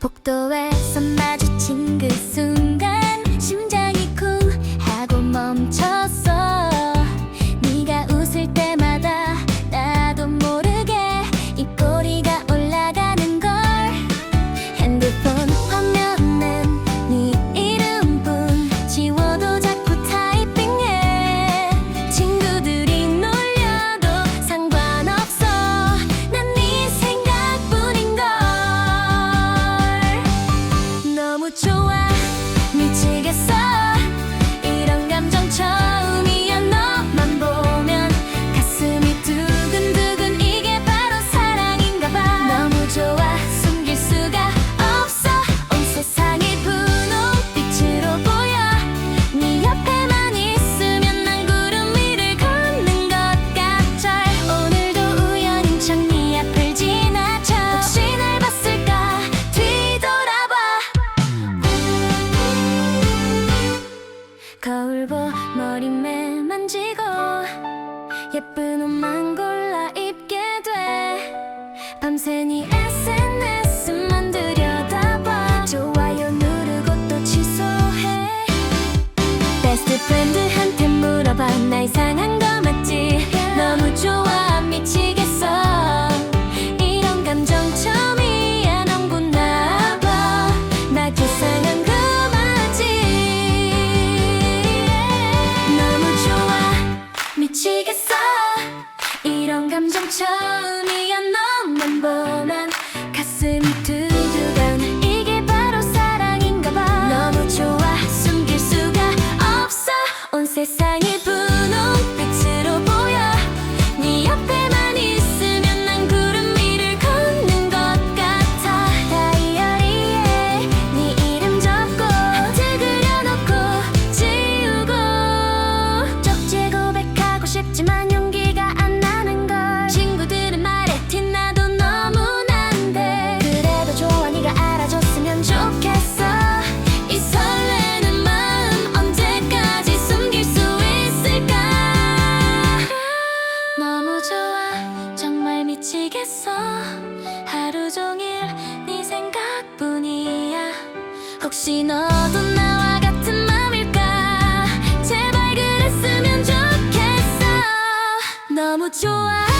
복도에서 마주친 그 순간 심장이 쿵 하고 멈췄어. 던지고 예쁜 옷만 골라 입게 돼. 밤새 니 SNS만 들여다봐. 좋아요 누르고 또 취소해. 베스트 프렌드한테 물어봐. 나의 처음이야 너만 보면 혹시 너도 나와 같은 맘일까? 제발 그랬으면 좋겠어. 너무 좋아.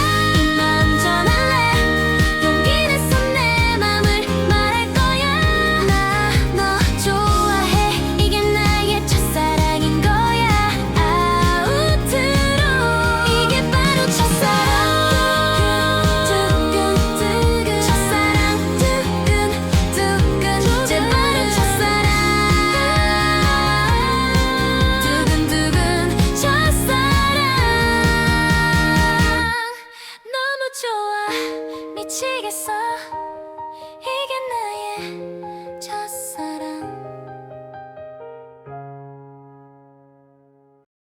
Thank you.